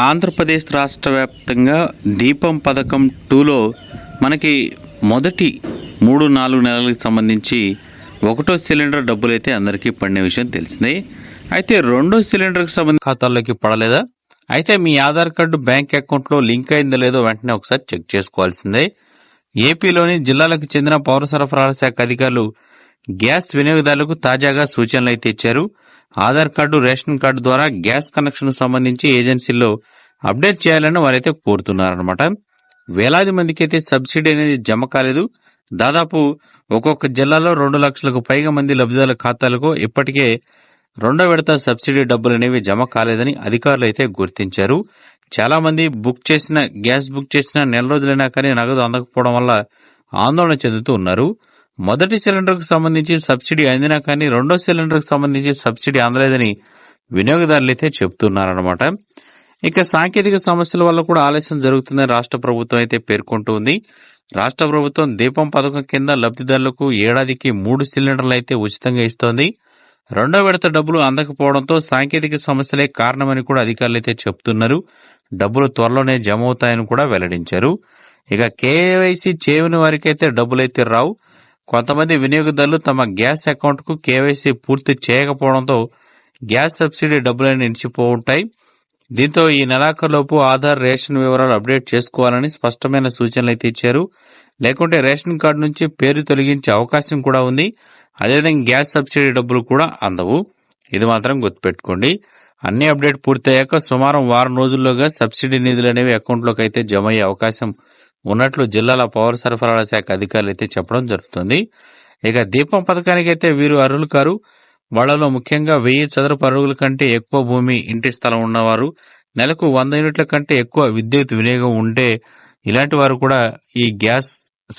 ఆంధ్రప్రదేశ్ రాష్ట్ర వ్యాప్తంగా దీపం పథకం టూలో మనకి మొదటి మూడు నాలుగు నెలలకు సంబంధించి ఒకటో సిలిండర్ డబ్బులు అయితే అందరికీ పడిన విషయం తెలిసిందే. అయితే రెండో సిలిండర్కి సంబంధించి ఖాతాల్లోకి పడలేదా? అయితే మీ ఆధార్ కార్డు బ్యాంక్ అకౌంట్లో లింక్ అయిందో లేదో వెంటనే ఒకసారి చెక్ చేసుకోవాల్సిందే. ఏపీలోని జిల్లాలకు చెందిన పౌర సరఫరాల శాఖ అధికారులు గ్యాస్ వినియోగదారులకు తాజాగా సూచనలు అయితే ఇచ్చారు. ఆధార్ కార్డు రేషన్ కార్డు ద్వారా గ్యాస్ కనెక్షన్ సంబంధించి ఏజెన్సీల్లో అప్డేట్ చేయాలని వారైతే కోరుతున్నారనమాట వేలాది మందికి అయితే సబ్సిడీ అనేది జమ కాలేదు. దాదాపు ఒక్కొక్క జిల్లాలో రెండు లక్షలకు పైగా మంది లబ్ధిదారుల ఖాతాలకు ఇప్పటికే రెండో విడత సబ్సిడీ డబ్బులు అనేవి జమ కాలేదని అధికారులు అయితే గుర్తించారు. చాలా మంది బుక్ చేసిన గ్యాస్ బుక్ చేసిన నెల రోజులైనా కానీ నగదు అందకపోవడం వల్ల ఆందోళన చెందుతూ ఉన్నారు. మొదటి సిలిండర్కు సంబంధించి సబ్సిడీ అందినా కానీ రెండో సిలిండర్కు సంబంధించి సబ్సిడీ అందలేదని వినియోగదారులు అయితే ఇక సాంకేతిక సమస్యల వల్ల కూడా ఆలస్యం జరుగుతుందని రాష్ట్ర ప్రభుత్వం అయితే పేర్కొంటూ ఉంది. రాష్ట్ర ప్రభుత్వం దీపం పథకం కింద లబ్ధిదారులకు ఏడాదికి మూడు సిలిండర్లు అయితే ఉచితంగా ఇస్తోంది. రెండో విడత డబ్బులు అందకపోవడంతో సాంకేతిక సమస్యలే కారణమని కూడా అధికారులు అయితే చెప్తున్నారు డబ్బులు త్వరలోనే జమ అవుతాయని కూడా వెల్లడించారు. ఇక కేవైసీ చేయని వారికైతే డబ్బులైతే రావు. కొంతమంది వినియోగదారులు తమ గ్యాస్ అకౌంట్కు కేవైసీ పూర్తి చేయకపోవడంతో గ్యాస్ సబ్సిడీ డబ్బులను నిలిచిపోవుంటాయి. దీంతో ఈ నెలాఖరులోపు ఆధార్ రేషన్ వివరాలు అప్డేట్ చేసుకోవాలని స్పష్టమైన సూచనలు అయితే ఇచ్చారు. లేకుంటే రేషన్ కార్డు నుంచి పేరు తొలగించే అవకాశం కూడా ఉంది. అదేవిధంగా గ్యాస్ సబ్సిడీ డబ్బులు కూడా అందవు. ఇది మాత్రం గుర్తుపెట్టుకోండి. అన్ని అప్డేట్ పూర్తయ్యాక సుమారు వారం రోజుల్లోగా సబ్సిడీ నిధులు అనేవి అకౌంట్లోకి అయితే జమ అయ్యే అవకాశం ఉన్నట్లు జిల్లాల పౌర సరఫరాల శాఖ అధికారులు అయితే చెప్పడం జరుగుతుంది. ఇక దీపం పథకానికైతే వీరు అర్హులు కారు. వాళ్ళలో ముఖ్యంగా వెయ్యి చదరపు అరుగుల కంటే ఎక్కువ భూమి ఇంటి స్థలం ఉన్నవారు. నెలకు వంద యూనిట్ల కంటే ఎక్కువ విద్యుత్ వినియోగం ఉంటే ఇలాంటి వారు కూడా ఈ గ్యాస్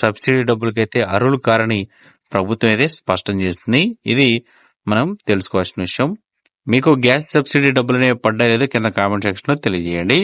సబ్సిడీ డబ్బులకైతే అర్హులు కారని ప్రభుత్వం అయితే స్పష్టం చేస్తుంది ఇది మనం తెలుసుకోవాల్సిన విషయం. మీకు గ్యాస్ సబ్సిడీ డబ్బులు అనేవి పడ్డా లేదో కింద కామెంట్ సెక్షన్లో తెలియజేయండి.